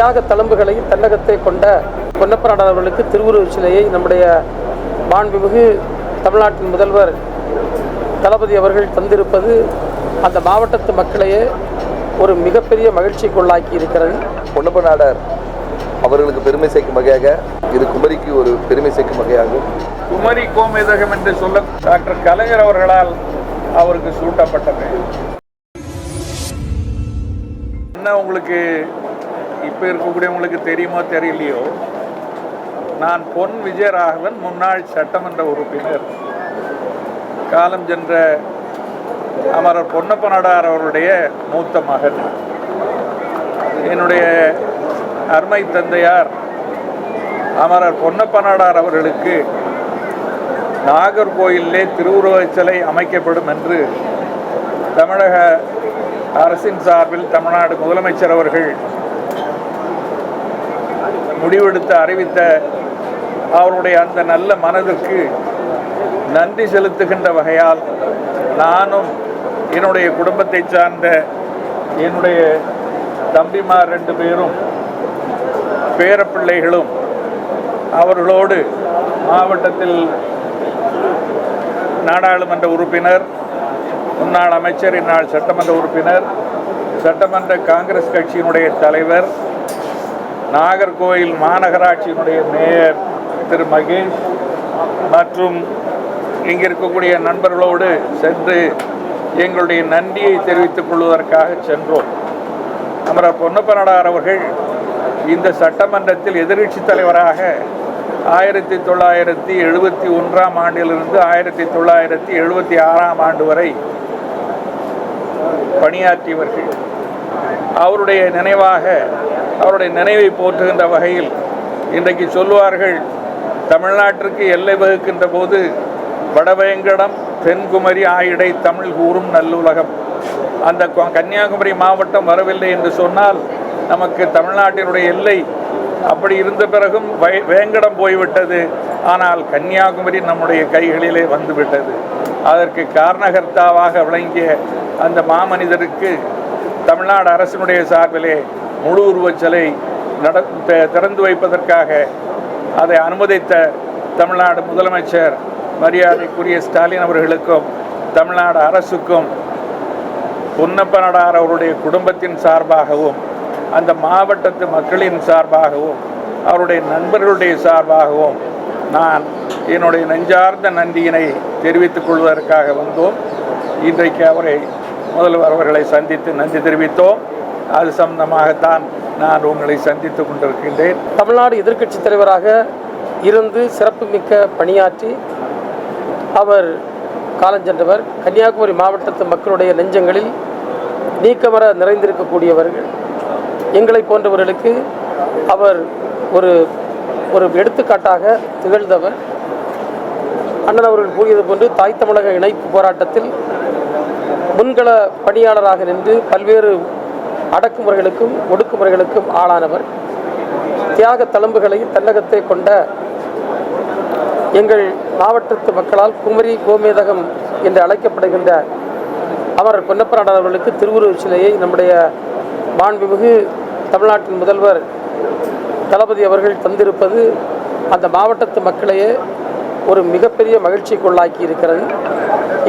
தியாக தழும்புகளை தன்னகத்தை கொண்ட பொன்னப்பநாடன் அவர்களுக்கு திருவுருவச் சிலையை நம்முடைய மாண்புமிகு தமிழ்நாட்டின் முதல்வர் தளபதி அவர்கள் தந்திருப்பது அந்த மாவட்டத்து மக்களையே ஒரு மிகப்பெரிய மகிழ்ச்சிக்குள்ளாக்கி இருக்கிறது. பொன்னப்ப நாடார் அவர்களுக்கு பெருமை சேர்க்கும் வகையாக இது குமரிக்கு ஒரு பெருமை சேர்க்கும் வகையாகும். குமரி கோமேதகம் என்று சொல்ல டாக்டர் கலைஞர் அவர்களால் அவருக்கு சூட்டப்பட்டது. என்ன உங்களுக்கு இப்போ இருக்கக்கூடியவங்களுக்கு தெரியுமோ தெரியலையோ? நான் பொன் விஜயராகவன் முன்னாள் சட்டமன்ற உறுப்பினர். காலம் சென்ற அமரர் பொன்னப்ப நாடார் அவருடைய மூத்த மகன். என்னுடைய அருமை தந்தையார் அமரர் பொன்னப்ப நாடார் அவர்களுக்கு நாகர்கோயிலே திருவுருவச் சிலை அமைக்கப்படும் என்று தமிழக அரசின் சார்பில் தமிழ்நாடு முதலமைச்சர் அவர்கள் முடிவெடுத்து அறிவித்த அவருடைய அந்த நல்ல மனதிற்கு நன்றி செலுத்துகின்ற வகையால் நானும் என்னுடைய குடும்பத்தை சார்ந்த என்னுடைய தம்பிமார் ரெண்டு பேரும் பேரப்பிள்ளைகளும் அவர்களோடு மாவட்டத்தில் நாடாளுமன்ற உறுப்பினர் முன்னாள் அமைச்சர் இந்நாள் சட்டமன்ற உறுப்பினர் சட்டமன்ற காங்கிரஸ் கட்சியினுடைய தலைவர் நாகர்கோவில் மாநகராட்சியினுடைய மேயர் திரு மகேஷ் மற்றும் இங்கே இருக்கக்கூடிய நண்பர்களோடு சென்று எங்களுடைய நன்றியை தெரிவித்துக் கொள்வதற்காக சென்றோம். அமரர் பொன்னப்பனடார் அவர்கள் இந்த சட்டமன்றத்தில் எதிர்கட்சி தலைவராக ஆயிரத்தி தொள்ளாயிரத்தி எழுபத்தி ஒன்றாம் ஆண்டிலிருந்து ஆயிரத்தி தொள்ளாயிரத்தி எழுபத்தி ஆறாம் ஆண்டு வரை பணியாற்றியவர்கள். அவருடைய நினைவாக அவருடைய நினைவை போற்றுகின்ற வகையில் இன்றைக்கு சொல்லுவார்கள் தமிழ்நாட்டிற்கு எல்லை வகுக்கின்ற போது வடவேங்கடம் தென்குமரி ஆயிடை தமிழ் கூறும் நல்லுலகம். அந்த கன்னியாகுமரி மாவட்டம் வரவில்லை என்று சொன்னால் நமக்கு தமிழ்நாட்டினுடைய எல்லை அப்படி இருந்த பிறகும் வை- வேங்கடம் போய்விட்டது. ஆனால் கன்னியாகுமரி நம்முடைய கைகளிலே வந்துவிட்டது. அதற்கு காரணகர்த்தாவாக விளங்கிய அந்த மாமனிதருக்கு தமிழ்நாடு அரசினுடைய சார்பிலே முழு உருவச் சிலை நட திறந்து வைப்பதற்காக அதை அனுமதித்த தமிழ்நாடு முதலமைச்சர் மரியாதைக்குரிய ஸ்டாலின் அவர்களுக்கும் தமிழ்நாடு அரசுக்கும் பொன்னப்பனடார் அவருடைய குடும்பத்தின் சார்பாகவும் அந்த மாவட்டத்து மக்களின் சார்பாகவும் அவருடைய நண்பர்களுடைய சார்பாகவும் நான் என்னுடைய நெஞ்சார்ந்த நன்றியினை தெரிவித்துக் கொள்வதற்காக வந்தோம். இன்றைக்கு அவரை முதல்வர் அவர்களை சந்தித்து நன்றி தெரிவித்தோம். அது சம்பந்தமாகத்தான் நான் உங்களை சந்தித்துக் கொண்டிருக்கின்றேன். தமிழ்நாடு எதிர்க்கட்சி தலைவராக இருந்து சிறப்புமிக்க பணியாற்றி அவர் காலஞ்சென்றவர் கன்னியாகுமரி மாவட்டத்து மக்களுடைய நெஞ்சங்களில் நீக்கமர நிறைந்திருக்கக்கூடியவர்கள். எங்களை போன்றவர்களுக்கு அவர் ஒரு ஒரு எடுத்துக்காட்டாக திகழ்ந்தவர். அண்ணன் அவர்கள் கூறியது போன்று தாய் தமிழக இணைப்பு போராட்டத்தில் முன்கள பணியாளராக நின்று பல்வேறு அடக்குமுறைகளுக்கும் ஒடுக்குமுறைகளுக்கும் ஆளானவர். தியாக தழும்புகளை தன்னகத்தை கொண்ட எங்கள் மாவட்டத்து மக்களால் குமரி கோமேதகம் என்று அழைக்கப்படுகின்ற அமரர் பொன்னப்பநாடன் அவர்களுக்கு திருவுருவ சிலையை நம்முடைய மாண்புமிகு தமிழ்நாட்டின் முதல்வர் தளபதி அவர்கள் தந்திருப்பது அந்த மாவட்டத்து மக்களையே ஒரு மிகப்பெரிய மகிழ்ச்சிக்குள்ளாக்கி இருக்கிறது.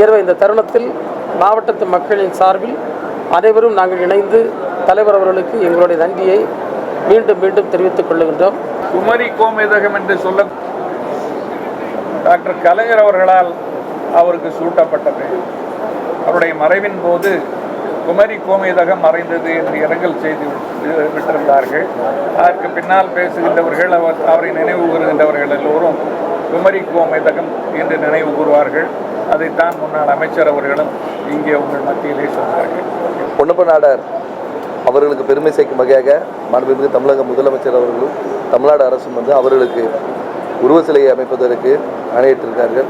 எனவே இந்த தருணத்தில் மாவட்டத்து மக்களின் சார்பில் அனைவரும் நாங்கள் இணைந்து தலைவர் அவர்களுக்கு எங்களுடைய நன்றியை மீண்டும் மீண்டும் தெரிவித்துக் கொள்ளுகின்றோம் குமரி கோமேதகம் என்று சொல்ல டாக்டர் கலைஞர் அவர்களால் அவருக்கு சூட்டப்பட்டது. அவருடைய மறைவின் போது குமரி கோமேதகம் மறைந்தது என்று இரங்கல் செய்து விட்டிருந்தார்கள். அதற்கு பின்னால் பேசுகின்றவர்கள் அவர் அவரை நினைவு கூறுகின்றவர்கள் எல்லோரும் குமரி கோமேதகம் என்று நினைவு கூறுவார்கள். அதைத்தான் முன்னாள் அமைச்சர் அவர்களும் இங்கே உங்கள் மத்தியிலே சொன்னார்கள். பொன்னப்ப நாடார் அவர்களுக்கு பெருமை சேர்க்கும் வகையாக மாண்புமிகு தமிழக முதலமைச்சர் அவர்களும் தமிழ்நாடு அரசும் வந்து அவர்களுக்கு உருவ சிலையை அமைப்பதற்கு அணையிட்டிருக்கார்கள்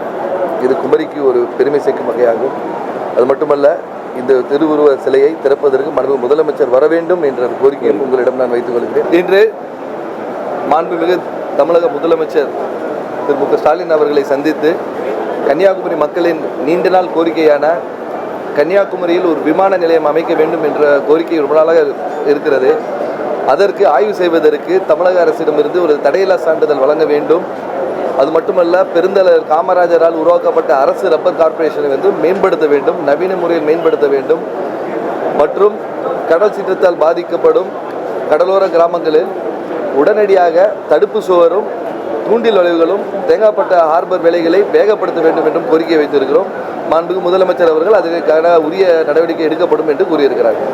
இது குமரிக்கு ஒரு பெருமை சேர்க்கும் வகையாகும். அது மட்டுமல்ல இந்த திருவுருவ சிலையை திறப்பதற்கு மாண்பு முதலமைச்சர் வர வேண்டும் என்ற கோரிக்கையை உங்களிடம் நான் வைத்துக் கொள்கிறேன். இன்று மாண்புமிகு தமிழக முதலமைச்சர் திரு மு க ஸ்டாலின் அவர்களை சந்தித்து கன்னியாகுமரி மக்களின் நீண்ட நாள் கோரிக்கையான கன்னியாகுமரியில் ஒரு விமான நிலையம் அமைக்க வேண்டும் என்ற கோரிக்கை ரொம்ப நாளாக இருக்கிறது. அதற்கு ஆய்வு செய்வதற்கு தமிழக அரசிடமிருந்து ஒரு தடையில்லா சான்றிதழ் வழங்க வேண்டும். அது மட்டுமல்ல பெருந்தலைவர் காமராஜரால் உருவாக்கப்பட்ட அரசு ரப்பர் கார்ப்பரேஷனை வந்து மேம்படுத்த வேண்டும் நவீன முறையில் மேம்படுத்த வேண்டும். மற்றும் கடல் சீற்றத்தால் பாதிக்கப்படும் கடலோர கிராமங்களில் உடனடியாக தடுப்பு சுவரும் தூண்டில் வளைவுகளும் தேங்காப்பட்ட ஹார்பர் வேலைகளை வேகப்படுத்த வேண்டும் என்றும் கோரிக்கை வைத்திருக்கிறோம். மாண்புமிகு முதலமைச்சர் அவர்கள் அதற்கான உரிய நடவடிக்கை எடுக்கப்படும் என்று கூறியிருக்கிறார்கள்.